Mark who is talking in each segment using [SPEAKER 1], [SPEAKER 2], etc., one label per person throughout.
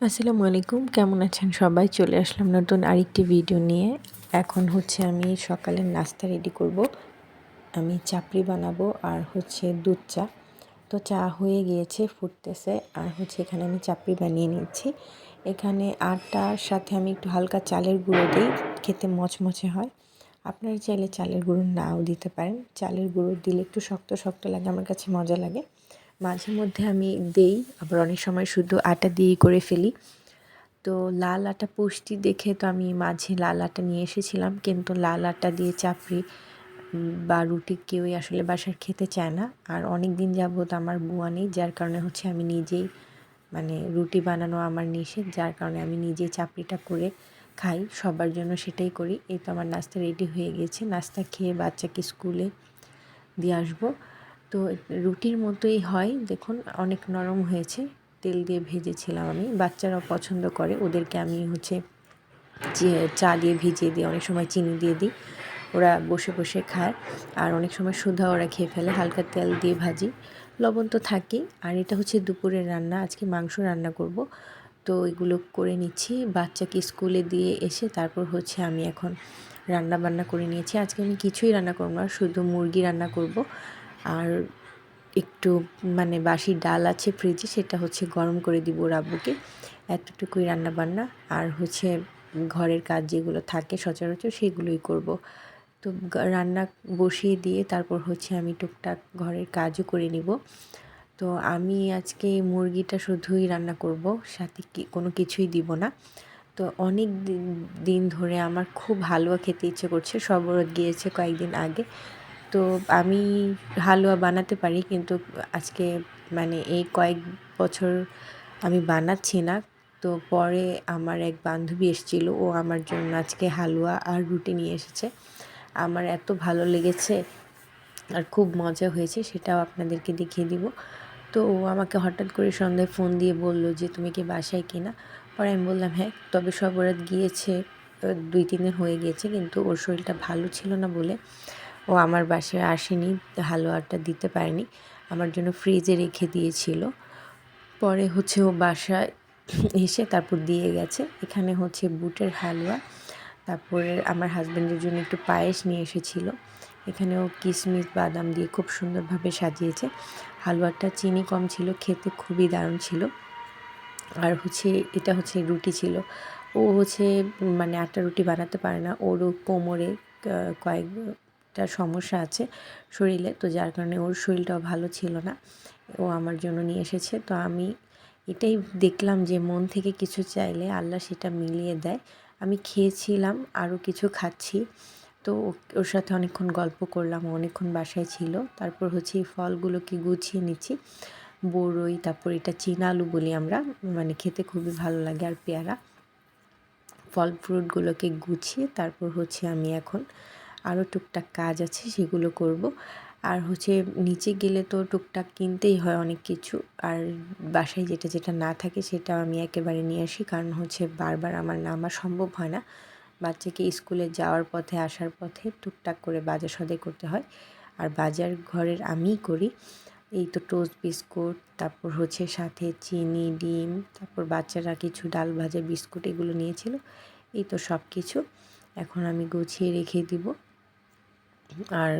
[SPEAKER 1] আসসালামু আলাইকুম, কেমন আছেন সবাই? চলে আসলাম নতুন আরেকটি ভিডিও নিয়ে। এখন হচ্ছে আমি সকালের নাস্তা রেডি করব। আমি চাপড়ি বানাবো আর হচ্ছে দুধ চা। তো চা হয়ে গিয়েছে, ফুটতেছে। আর হচ্ছে এখানে আমি চাপড়ি বানিয়ে নিয়েছি। এখানে আটার সাথে আমি একটু হালকা চালের গুঁড়ো দিই, খেতে মচমচে হয়। আপনারা চাইলে চালের গুঁড়ো নাও দিতে পারেন। চালের গুঁড়ো দিলে একটু শক্ত শক্ত লাগে, আমার কাছে মজা লাগে। মাঝে মধ্যে আমি দেই, আবার অনেক সময় শুধু আটা দিয়েই করে ফেলি। তো লাল আটা পুষ্টি দেখে তো আমি মাঝে লাল আটা নিয়ে এসেছিলাম, কিন্তু লাল আটা দিয়ে চাপড়ি বা রুটি কেউই আসলে বাসার খেতে চায় না। আর অনেক দিন যাবত আমার বুয়া নেই, যার কারণে হচ্ছে আমি নিজেই মানে রুটি বানানো আমার নিষেধ, যার কারণে আমি নিজেই চাপড়িটা করে খাই। সবার জন্য সেটাই করি। এই তো আমার নাস্তা রেডি হয়ে গেছে। নাস্তা খেয়ে বাচ্চাকে স্কুলে দিয়ে আসব। তো রুটির মতোই হয়। দেখুন, অনেক নরম হয়েছে। তেল দিয়ে ভেজেছিলাম আমি। বাচ্চারাও পছন্দ করে। ওদেরকে আমি হচ্ছে চা দিয়ে ভিজিয়ে দিই, অনেক সময় চিনি দিয়ে দিই। ওরা বসে বসে খায়। আর অনেক সময় সুধা ওরা খেয়ে ফেলে। হালকা তেল দিয়ে ভাজি। লবণ তো থাকেই। আর এটা হচ্ছে দুপুরের রান্না। আজকে মাংস রান্না করব। তো এগুলো করে নিচ্ছি। বাচ্চাকে স্কুলে দিয়ে এসে তারপর হচ্ছে আমি এখন রান্না বান্না করে নিয়েছি। আজকে আমি কিছুই রান্না করব না। শুধু মুরগি রান্না করব। আর একটু মানে বাসি ডাল আছে ফ্রিজে সেটা হচ্ছে গরম করে দিব রাব্বুকে এতটুকুই রান্না বান্না আর হচ্ছে ঘরের কাজ যেগুলো থাকে সচরাচর সেগুলোই করব। তো রান্না বসিয়ে দিয়ে তারপর হচ্ছে আমি টুকটাক ঘরের কাজও করে নিব। তো আমি আজকে মুরগিটা শুধুই রান্না করব, সাথে কি, কোনো কিছুই দিব না। তো অনেক দিন ধরে আমার খুব হালুয়া খেতে ইচ্ছে করছে সবরত গিয়েছে কয়েকদিন আগে। তো আমি হালুয়া বানাতে পারি কিন্তু আজকে মানে এই কয়েক বছর আমি বানাচ্ছি না। তো পরে আমার এক বান্ধবী এসেছিল, ও আমার জন্য আজকে হালুয়া আর রুটি নিয়ে এসেছে। আমার এত ভালো লেগেছে আর খুব মজা হয়েছে, সেটাও আপনাদেরকে দেখিয়ে দিব। তো ও আমাকে হঠাৎ করে সন্ধ্যায় ফোন দিয়ে বলল যে, তুমি কি বাসায় কিনা পরে আমি বললাম হ্যাঁ তবে সব ওরা গিয়েছে, দুই, তিন দিন হয়ে গিয়েছে, কিন্তু ওর শরীরটা ভালো ছিল না বলে ও আমার বাসায় আসেনি, হালুয়াটা দিতে পারেনি। আমার জন্য ফ্রিজে রেখে দিয়েছিল। পরে হচ্ছে ও বাসায় এসে তারপর দিয়ে গেছে। এখানে হচ্ছে বুটের হালুয়া, তারপরে আমার হাজব্যান্ডের জন্য একটু পায়েস নিয়ে এসেছিল। এখানেও কিশমিশ বাদাম দিয়ে খুব সুন্দরভাবে সাজিয়েছে। হালুয়াটা চিনি কম ছিল, খেতে খুবই দারুণ ছিল। আর হচ্ছে এটা হচ্ছে রুটি ছিল। ও হচ্ছে মানে আটটা রুটি বানাতে পারে না। ওরও কোমরে কয়েক একটা সমস্যা আছে শরীরে, তো যার কারণে ওর শরীরটাও ভালো ছিল না। ও আমার জন্য নিয়ে এসেছে। তো আমি এটাই দেখলাম যে মন থেকে কিছু চাইলে আল্লাহ সেটা মিলিয়ে দেয়। আমি খেয়েছিলাম, আরও কিছু খাচ্ছি। তো ওর সাথে অনেকক্ষণ গল্প করলাম অনেকক্ষণ বাসায় ছিল। তারপর হচ্ছে ফলগুলোকে গুছিয়ে নিচ্ছি। বড়ই তারপর এটা চীনা আলু বলি আমরা মানে খেতে খুবই ভালো লাগে আর পেয়ারা। ফল ফ্রুটগুলোকে গুছিয়ে তারপর হচ্ছে আমি এখন আরও টুকটাক কাজ আছে, সেগুলো করব। আর হচ্ছে নিচে গেলে তো টুকটাক কিনতেই হয় অনেক কিছু। আর বাসায় যেটা যেটা না থাকে সেটা আমি একেবারে নিয়ে আসি। কারণ হচ্ছে বারবার আমার নামা সম্ভব হয় না। বাচ্চাকে স্কুলে যাওয়ার পথে, আসার পথে টুকটাক করে বাজার সদাই করতে হয়। আর বাজার ঘরের আমিই করি। এই তো টোস্ট, বিস্কুট, তারপর হচ্ছে সাথে চিনি, ডিম, তারপর বাচ্চারা কিছু ডাল ভাজা, বিস্কুট এগুলো নিয়েছিল। এই তো সব কিছু এখন আমি গুছিয়ে রেখে দিব। আর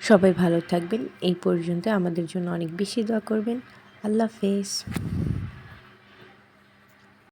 [SPEAKER 1] সবাই ভালো থাকবেন। এই পর্যন্ত আমাদের জন্য অনেক বেশি দোয়া করবেন। আল্লাহ হাফেজ।